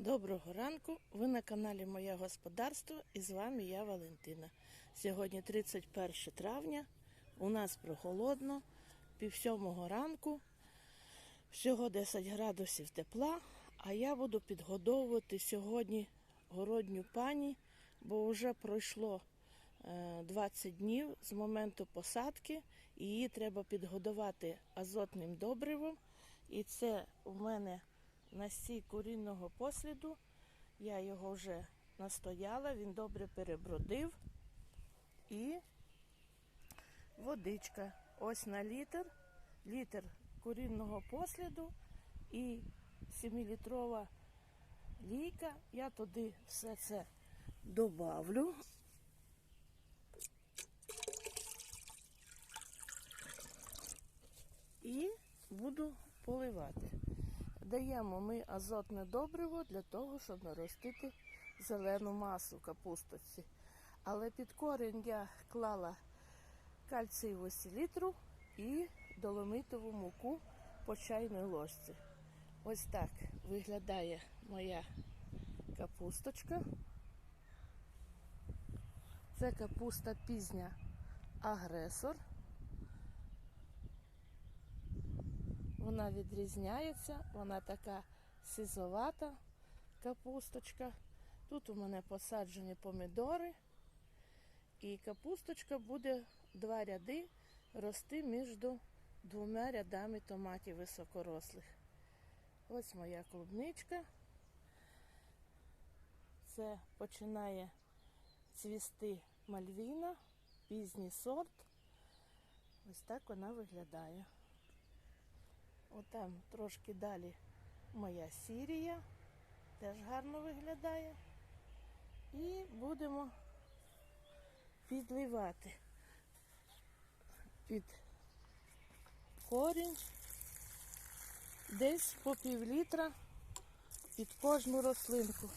Доброго ранку! Ви на каналі Моє Господарство і з вами я Валентина. Сьогодні 31 травня. У нас прохолодно, пів сьомого ранку, всього 10 градусів тепла. А я буду підгодовувати сьогодні городню пані, бо вже пройшло е, 20 днів з моменту посадки, її треба підгодувати азотним добривом. І це у мене настій курінного посліду. Я його вже настояла, він добре перебродив. І водичка. Ось на літр, літр курінного посліду і 7-літрова лійка. Я туди все це добавлю. І буду поливати. Даємо ми азотне добриво для того, щоб наростити зелену масу капусточці. Але під корінь я клала кальцієву селітру і доломитову муку по чайній ложці. Ось так виглядає моя капусточка. Це капуста пізня агресор. Вона відрізняється, вона така сизовата капусточка. Тут у мене посаджені помідори. І капусточка буде два ряди рости між двома рядами томатів високорослих. Ось моя клубничка. Це починає цвісти мальвіна, пізній сорт. Ось так вона виглядає. Отам трошки далі моя сірія, теж гарно виглядає. І будемо підливати під корінь десь по пів літра під кожну рослинку.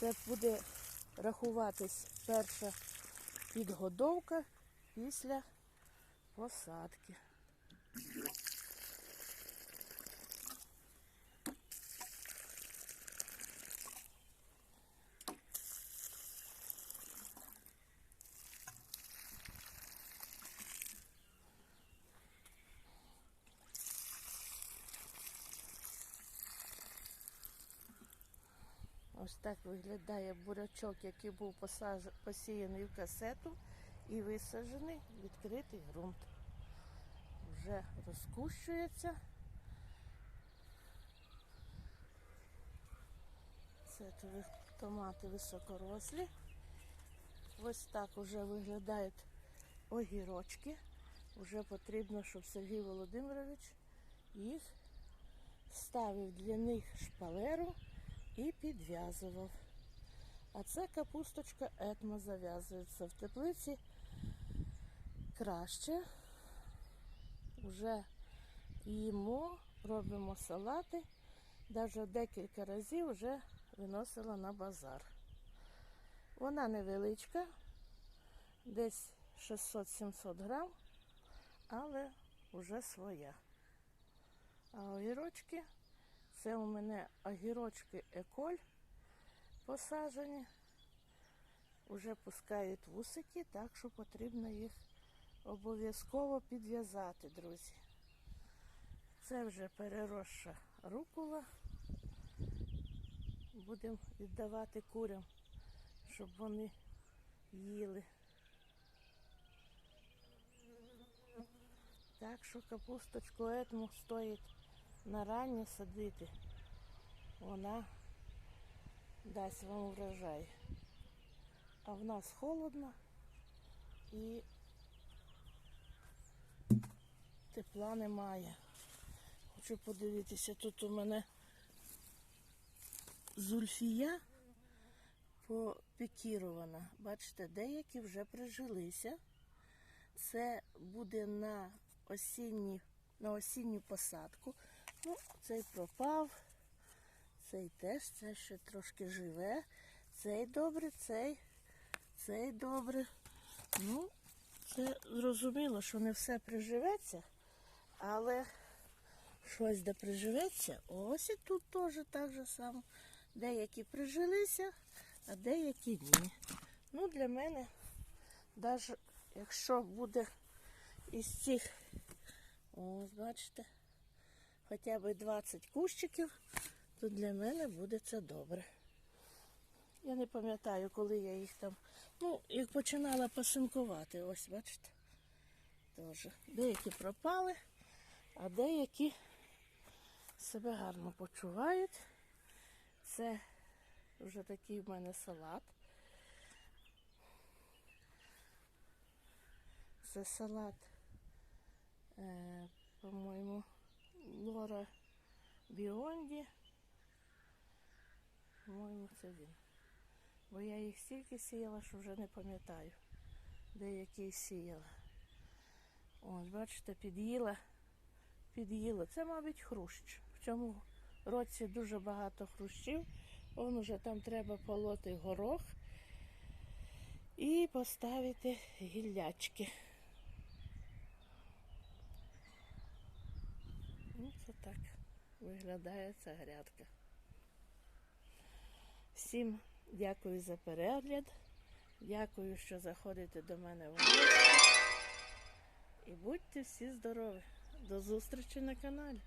Це буде рахуватись перша підгодовка після посадки. Ось так виглядає бурячок, який був посіяний в касету і висаджений відкритий ґрунт. Вже розкущується. Це томати високорослі. Ось так вже виглядають огірочки. Вже потрібно, щоб Сергій Володимирович їх ставив для них шпалеру і підв'язував. А це капусточка етмо зав'язується в теплиці краще. Вже їмо, робимо салати. Навіть декілька разів вже виносила на базар. Вона невеличка, десь 600-700 грам, але вже своя. А огірочки це у мене огірочки еколь посаджені. Уже пускають вусики, так що потрібно їх обов'язково підв'язати, друзі. Це вже переросша рукола. Будемо віддавати курям, щоб вони їли. Так що капусточку етму стоїть на ранні садити. Вона дасть вам врожай. А в нас холодно і тепла немає. Хочу подивитися, тут у мене зульфія попікірована. Бачите, деякі вже прижилися. Це буде на осінні, на осінню посадку. Ну, цей пропав, цей теж, це ще трошки живе. Цей добре, цей, цей добре. Ну, Це зрозуміло, що не все приживеться, але щось де приживеться. Ось і тут теж так же само. Деякі прижилися, а деякі ні. Ну, для мене, навіть якщо буде із цих, ось бачите, хоча б 20 кущиків, то для мене буде це добре. Я не пам'ятаю, коли я їх там. Ну, як починала пасинкувати, ось бачите. Теж. Деякі пропали, а деякі себе гарно почувають. Це вже такий в мене салат. Це салат, е, по-моєму, Лора Біонді. По-моєму, це він. Бо я їх стільки сіяла, що вже не пам'ятаю, де які сіяла. Ось, бачите, під'їла, під'їла. Це, мабуть, хрущ. В цьому році дуже багато хрущів. Вон уже там треба полоти горох і поставити гіллячки. Ну, це так виглядає ця грядка. Всім дякую за перегляд. Дякую, що заходите до мене в гості. І будьте всі здорові. До зустрічі на каналі.